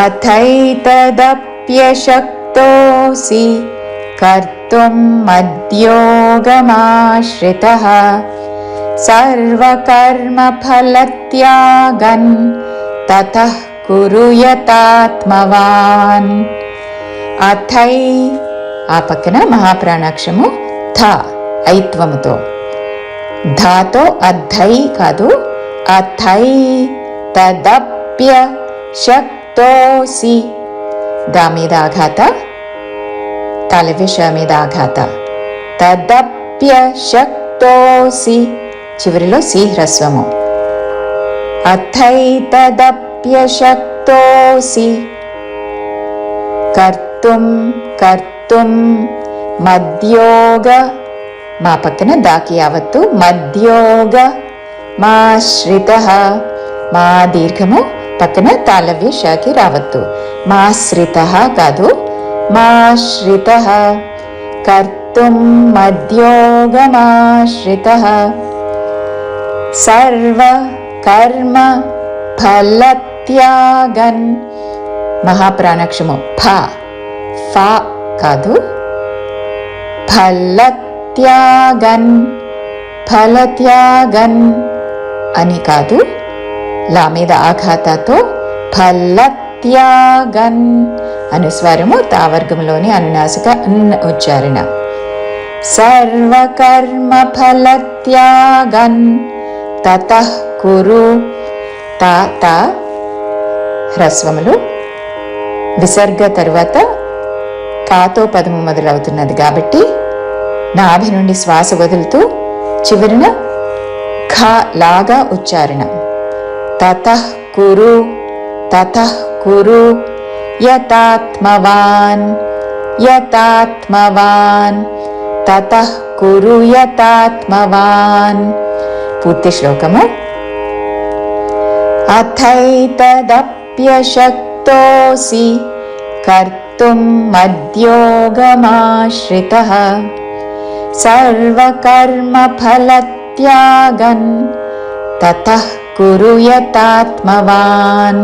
अथैतदप्यशक्तोऽसि कर्तुं मद्योगमाश्रितः सर्वकर्मफलत्यागन् ततः कुरु యతాత్మవాన్ అథై ఆ పక్కన మహాప్రాణాక్షము థ ఐత్వముతో ధాతో అద్ధై కాదు అథై తదప్య తోసి. దా మీద ఆఘాత. తలవిష మీద ఆఘాత. తదప్య శక్తోసి. చివరిలో సి హ్రస్వము అథై తదప్య శక్తోసి. కర్తుం కర్తుం మధ్యోగ మా పక్కన దాకి యావత్తు మద్యోగ. మాశ్రిత మా దీర్ఘము పక్కన తాళవ్య షాకి రావత్తు మాశ్రిత కాదు మాశ్రిత కర్తుం మద్యోగమాశ్రిత సర్వ కర్మ ఫలత్యాగన్. మహాప్రాణక్షము. ఫ. ఫ కాదు ఫలత్యాగన్. ఫలత్యాగన్ అని కాదు లా మీద ఆఘాతతో ఫలత్యాగన్ అనుస్వారము తావర్గంలోని అనునాసిక అన్ ఉచ్చారణ. సర్వకర్మ ఫలత్యాగన్ తత కురు తా తా హ్రస్వములు విసర్గ తరువాత కాతో పదము మొదలవుతున్నది కాబట్టి నాభి నుండి శ్వాస వదులుతూ చివరిన ఖ లాగా ఉచ్చారణ. ततः कुरु ततः कुरु यतात्मवान् यतात्मवान् ततः कुरु यतात्मवान्। पूर्तिश्लोकम् अथैतदप्यशक्तोऽसि कर्तुम् मद्योगमाश्रितः। सर्वकर्मफलत्यागन् ततः कुरु यतात्मवान्